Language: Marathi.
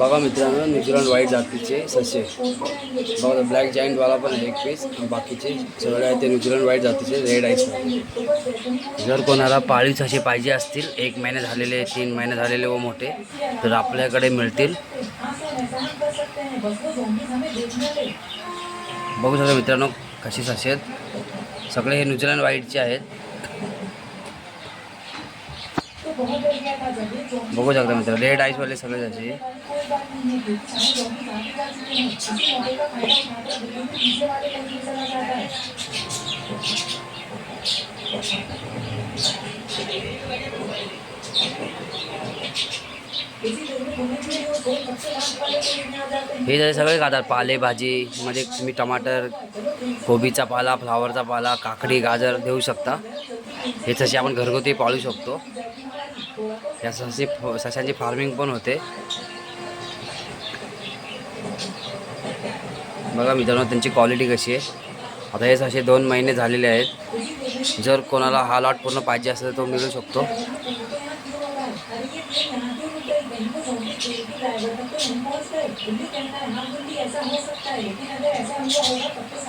बघा मित्रांनो न्यूझीलंड व्हाईट जातीचे ससे. बघा ब्लॅक जाईंटवाला पण आहे एक पीस आणि बाकीचे सगळे आहे ते न्यूझीलंड व्हाईट जातीचे रेड आईस जर कोणाला पाळीव ससे पाहिजे असतील एक महिने झालेले तीन महिने झालेले व मोठे तर आपल्याकडे मिळतील. बघू शकता मित्रांनो कसे ससे आहेत. सगळे हे न्यूझीलंड व्हाईटचे आहेत. बघू शकता मित्र रेड आईसवाले सगळे त्याचे जसे हे जसे सगळे खातात पालेभाजी मध्ये तुम्ही टमाटर कोबीचा पाला फ्लावरचा पाला काकडी गाजर देऊ शकता. हे तसे आपण घरगुती पाळू शकतो. या ससे सशांची फार्मिंग पण होते. बघा मित्रांनो त्यांची क्वालिटी कशी आहे. आता हे ससे दोन महिने झालेले आहेत. जर कोणाला हा लॉट पूर्ण पाहिजे असेल तर तो मिळू शकतो. अरे ये यहाँ क्यों निकल गई को सौंपी चेटी ड्राइवर तक तो इम्पोज कर दिल्ली कहता है हाँ दिल्ली ऐसा हो सकता है लेकिन अगर ऐसा हुआ होगा तब तो